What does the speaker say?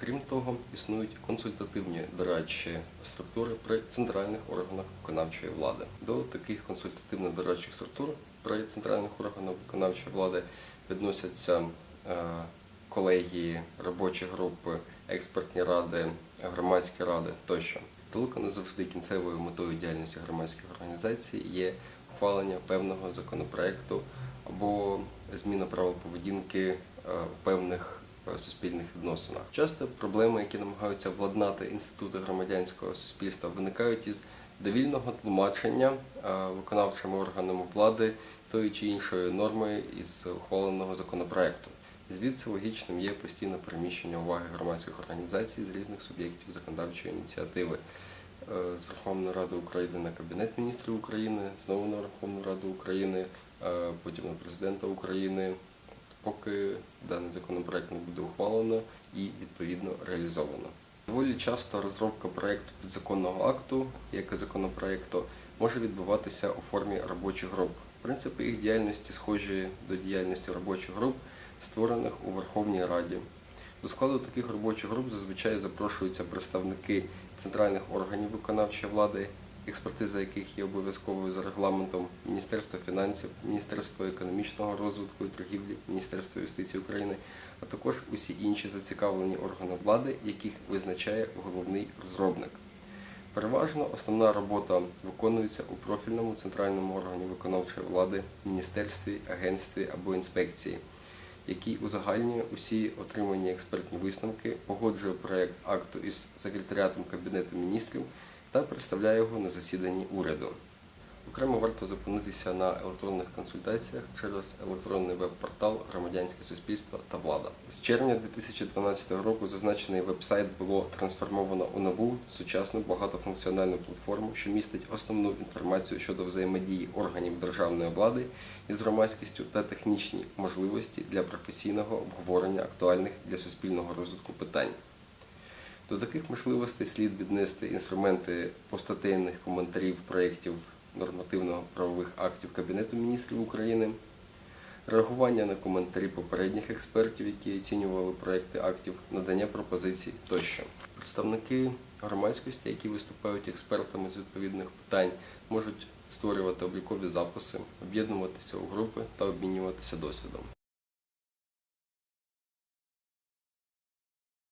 Крім того, існують консультативні дорадчі структури при центральних органах виконавчої влади. До таких консультативно-дорадчих структур при центральних органах виконавчої влади відносяться е, колегії, робочі групи, експертні ради, громадські ради тощо. Далеко не завжди кінцевою метою діяльності громадських організацій є ухвалення певного законопроекту або зміна правил поведінки е, певних суспільних відносинах. Часто проблеми, які намагаються владнати інститути громадянського суспільства, виникають із довільного тлумачення е, виконавчими органами влади тої чи іншої норми із ухваленого законопроекту. Звідси логічним є постійне переміщення уваги громадських організацій з різних суб'єктів законодавчої ініціативи Е, з Верховної Ради України на Кабінет міністрів України, знову на Верховну Раду України, е, потім на президента України, поки даний законопроект не буде ухвалено і відповідно реалізовано. Доволі часто розробка проєкту підзаконного акту, як і законопроєкту, може відбуватися у формі робочих груп. Принципи їх діяльності схожі до діяльності робочих груп, створених у Верховній Раді. До складу таких робочих груп зазвичай запрошуються представники центральних органів виконавчої влади, експертиза яких є обов'язковою за регламентом Міністерства фінансів, Міністерства економічного розвитку і торгівлі, Міністерства юстиції України, а також усі інші зацікавлені органи влади, яких визначає головний розробник. Переважно основна робота виконується у профільному центральному органі виконавчої влади, міністерстві, агентстві або інспекції, який узагальнює усі отримані експертні висновки, погоджує проект акту із секретаріатом Кабінету міністрів та представляє його на засіданні уряду. Окремо варто зупинитися на електронних консультаціях через електронний веб-портал Громадянське суспільство та влада. З червня 2012 року зазначений веб-сайт було трансформовано у нову сучасну багатофункціональну платформу, що містить основну інформацію щодо взаємодії органів державної влади із громадськістю та технічні можливості для професійного обговорення актуальних для суспільного розвитку питань. До таких можливостей слід віднести інструменти постатейних коментарів проєктів нормативно-правових актів Кабінету міністрів України, реагування на коментарі попередніх експертів, які оцінювали проекти актів, надання пропозицій тощо. Представники громадськості, які виступають експертами з відповідних питань, можуть створювати облікові записи, об'єднуватися у групи та обмінюватися досвідом.